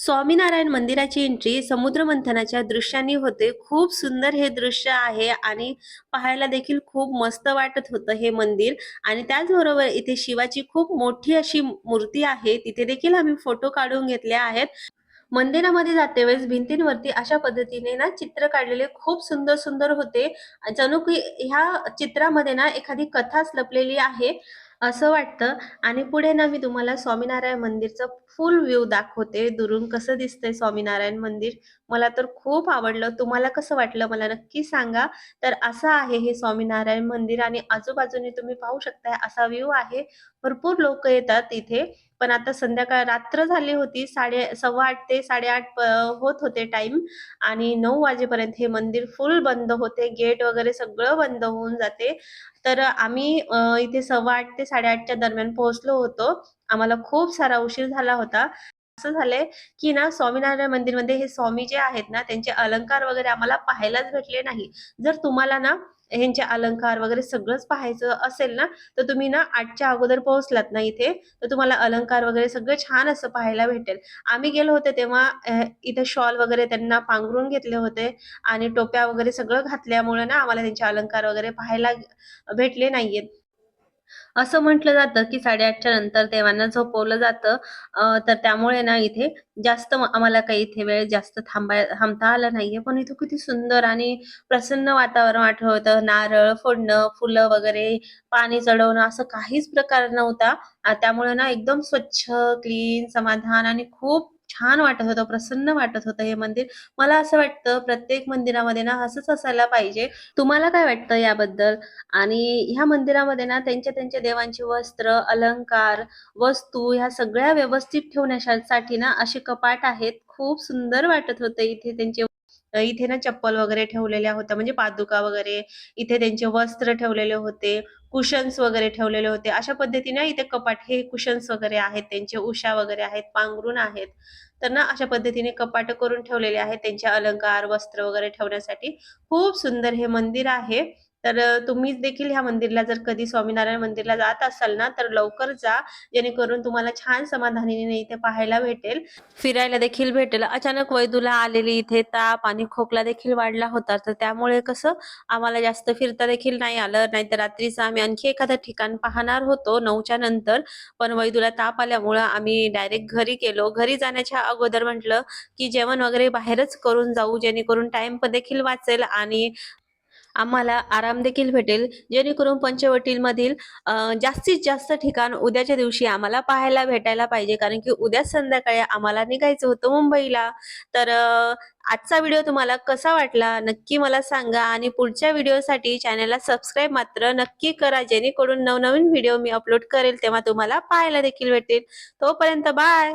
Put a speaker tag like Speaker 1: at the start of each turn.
Speaker 1: स्वामीनारायण मंदिराची एंट्री समुद्र मंथनाच्या दृश्यांनी होते. खूप सुंदर हे दृश्य आहे आणि पाहायला देखील खूप मस्त वाटत होतं हे मंदिर. आणि त्याचबरोबर इथे शिवाची खूप मोठी अशी मूर्ती आहे. तिथे देखील आम्ही फोटो काढून घेतले आहेत. मंदिरामध्ये जाते वेळेस भिंतींवरती अशा पद्धतीने ना चित्र काढलेले खूप सुंदर सुंदर होते. जणू की ह्या चित्रामध्ये ना एखादी कथाच लपलेली आहे. असं वाटतं. आणि पुढे ना मी तुम्हाला स्वामीनारायण मंदिरचं फुल व्ह्यू दाखवते. दुरून कसं दिसतंय स्वामीनारायण मंदिर मला तर खूप आवडलं. तुम्हाला कसं वाटलं मला नक्की सांगा. तर असं आहे हे स्वामीनारायण मंदिर आणि आजूबाजूने तुम्ही पाहू शकता असा व्ह्यू आहे. भरपूर लोक येतात इथे. पण आता संध्याकाळ रात्र झाली होती साडे सव्वा आठ ते साडेआठ होत होते टाइम आणि नऊ वाजेपर्यंत हे मंदिर फुल बंद होते गेट वगैरे सगळं बंद होऊन जाते. तर आम्ही इथे सव्वा आठ ते साडेआठच्या दरम्यान पोहोचलो होतो. आम्हाला खूप सारा उशीर झाला होता. असं झालंय की ना स्वामीनारायण मंदिरमध्ये हे स्वामी जे आहेत ना त्यांचे अलंकार वगैरे आम्हाला पाहायलाच भेटले नाही. जर तुम्हाला ना ह्यांचे अलंकार वगैरे सगळंच पाहायचं असेल ना तर तुम्ही ना आठच्या अगोदर पोहोचलात ना इथे तर तुम्हाला अलंकार वगैरे सगळं छान असं पाहायला भेटेल. आम्ही गेलो होते तेव्हा इथे शॉल वगैरे त्यांना पांघरून घेतले होते आणि टोप्या वगैरे सगळं घातल्यामुळे ना आम्हाला त्यांचे अलंकार वगैरे पाहायला भेटले नाहीयेत. असं म्हटलं जातं की साडेआठच्या नंतर देवांना झोपवलं जातं. तर त्यामुळे ना इथे जास्त आम्हाला काही इथे वेळ जास्त थांबाय थांबता आला नाहीये. पण इथे किती सुंदर आणि प्रसन्न वातावरण आठवतं. नारळ फोडणं फुलं वगैरे पाणी चढवणं असं काहीच प्रकार नव्हता. त्यामुळे ना एकदम स्वच्छ क्लीन समाधान आणि खूप छान वाटत होतं प्रसन्न वाटत होतं हे मंदिर. मला असं वाटतं प्रत्येक मंदिरामध्ये ना असंच असायला पाहिजे. तुम्हाला काय वाटतं याबद्दल? आणि ह्या मंदिरामध्ये ना त्यांच्या त्यांच्या देवांची वस्त्र अलंकार वस्तू ह्या सगळ्या व्यवस्थित ठेवण्यासाठी ना असे कपाट आहेत. खूप सुंदर वाटत होते इथे त्यांचे इथे ना चप्पल वगैरे ठेवलेल्या होत्या म्हणजे पादुका वगैरे इथे त्यांचे वस्त्र ठेवलेले होते कुशन्स वगैरे ठेवलेले होते. अशा पद्धतीने इथे कपाट हे कुशन्स वगैरे आहेत त्यांचे उषा वगैरे आहेत पांघरून आहेत. तर ना अशा पद्धतीने कपाट करून ठेवलेले आहेत त्यांचे अलंकार वस्त्र वगैरे ठेवण्यासाठी. खूप सुंदर हे मंदिर आहे. तर तुम्ही देखील ह्या मंदिरला जर कधी स्वामीनारायण मंदिरला जात असाल ना तर लवकर जा जेणेकरून तुम्हाला छान समाधानीने इथे पाहायला भेटेल. फिरायला देखील भेटेल. अचानक वैदूला आलेली इथे ताप आणि खोकला देखील वाढला होता. तर त्यामुळे कसं आम्हाला जास्त फिरता देखील नाही आलं. नाहीतर रात्रीचं आम्ही आणखी एखादं ठिकाण पाहणार होतो नऊच्या नंतर. पण वैदूला ताप आल्यामुळं आम्ही डायरेक्ट घरी गेलो. घरी जाण्याच्या अगोदर म्हटलं की जेवण वगैरे बाहेरच करून जाऊ जेणेकरून टाइम पण देखील वाचेल आणि आम्हाला आराम देखील भेटेल. जेणेकरून पंचवटीमधील जास्तीत जास्त ठिकाण उद्याच्या दिवशी आम्हाला पाहायला भेटायला पाहिजे. कारण की उद्या संध्याकाळी आम्हाला निघायचं होतं मुंबईला. तर आजचा व्हिडिओ तुम्हाला कसा वाटला नक्की मला सांगा. आणि पुढच्या व्हिडिओसाठी चॅनलला सबस्क्राईब मात्र नक्की करा. जेणेकरून नवनवीन व्हिडिओ मी अपलोड करेल तेव्हा तुम्हाला पाहायला देखील भेटेल. तोपर्यंत बाय!